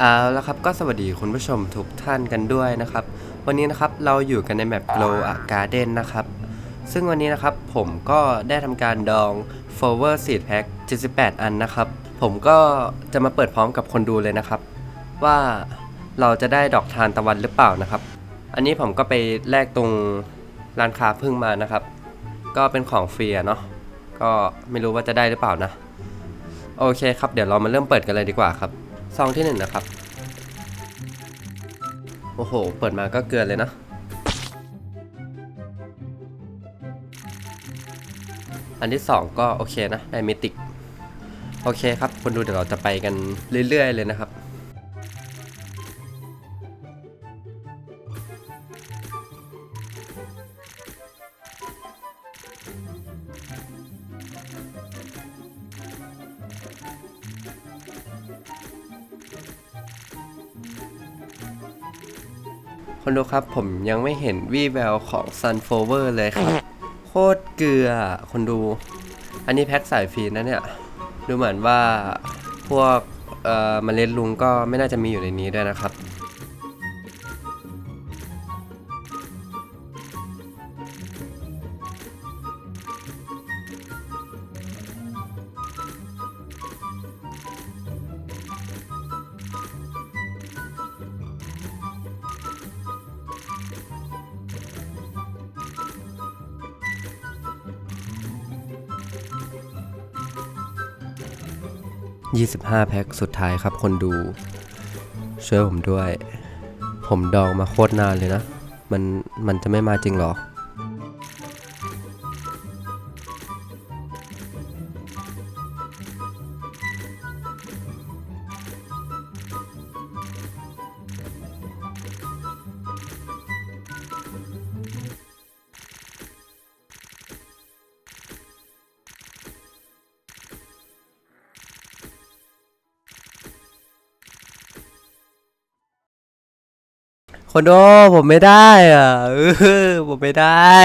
เอาล้วครับก็สวัสดีคุณผู้ชมทุกท่านกันด้วยนะครับ วันนี้นะครับเราอยู่กันในแมป Glow a Garden นะครับ ซึ่งวันนี้นะครับผมก็ได้ทำการดอง Flower Seed Pack 78 อันนะครับ ผมก็จะมาเปิดพร้อมกับคนดูเลยนะครับ ว่าเราจะได้ดอกทานตะวันหรือเปล่านะครับ อันนี้ผมก็ไปแลกตรงร้านค้าพึ่งมานะครับ ก็เป็นของฟรีเนาะก็ไม่รู้ว่าจะได้หรือเปล่านะ โอเคครับเดี๋ยวเรามาเริ่มเปิดกันเลยดีกว่าครับ ซองที่หนึ่งนะครับ โอ้โห เปิดมาก็เกลือนเลยนะ อันที่สองก็โอเคนะได้มิติก โอเคครับคนดูเดี๋ยวเราจะไปกันเรื่อยๆเลยนะครับ คนดูครับผมยังไม่เห็นวี่แววของ Sunflower เลยครับ โคตรเกลืออะคนดู อันนี้แพ็คสายฟรีนะเนี่ย ดูเหมือนว่าพวกเอ่อเมล็ดลุงก็ไม่น่าจะมีอยู่ในนี้ด้วยนะครับ 25 แพ็คสุดท้ายครับคนดู ช่วยผมด้วย ผมดองมาโคตรนานเลยนะ มันมันจะไม่มาจริงหรอ คนโดผมไม่ได้อะเออผมไม่ได้